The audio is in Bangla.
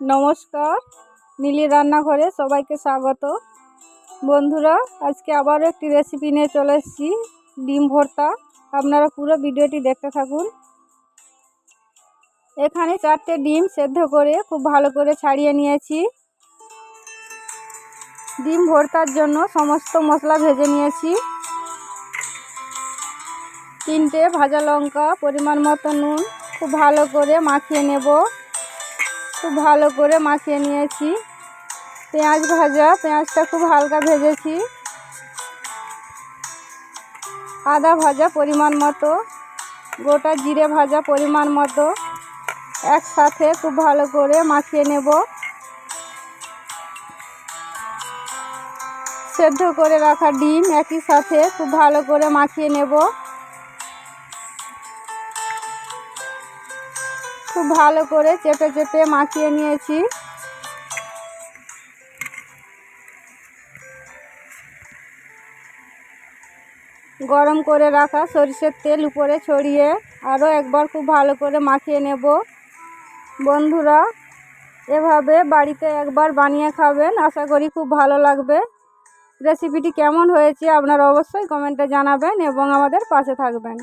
নমস্কার। নীলি রান্নাঘরে সবাইকে স্বাগত। বন্ধুরা, আজকে আবারও একটি রেসিপি নিয়ে চলে এসেছি, ডিম ভর্তা। আপনারা পুরো ভিডিওটি দেখতে থাকুন। এখানে চারটে ডিম সেদ্ধ করে খুব ভালো করে ছাড়িয়ে নিয়েছি। ডিম ভর্তার জন্য সমস্ত মশলা ভেজে নিয়েছি। তিনটে ভাজা লঙ্কা, পরিমাণ মতো নুন, খুব ভালো করে মাখিয়ে নেব। খুব ভালো করে মাখিয়ে নিয়েছি। পেঁয়াজ ভাজা, পেঁয়াজটা খুব হালকা ভেজেছি। আদা ভাজা পরিমাণ মতো, গোটা জিরে ভাজা পরিমাণ মতো, একসাথে খুব ভালো করে মাখিয়ে নেব। সেদ্ধ করে রাখা ডিম একই সাথে খুব ভালো করে মাখিয়ে নেব। খুব ভালো করে চেপে চেপে মাখিয়ে নিয়েছি। গরম করে রাখা সরিষের তেল উপরে ছড়িয়ে আরও একবার খুব ভালো করে মাখিয়ে নেব। বন্ধুরা, এভাবে বাড়িতে একবার বানিয়ে খাবেন, আশা করি খুব ভালো লাগবে। রেসিপিটি কেমন হয়েছে আপনারা অবশ্যই কমেন্টে জানাবেন এবং আমাদের পাশে থাকবেন।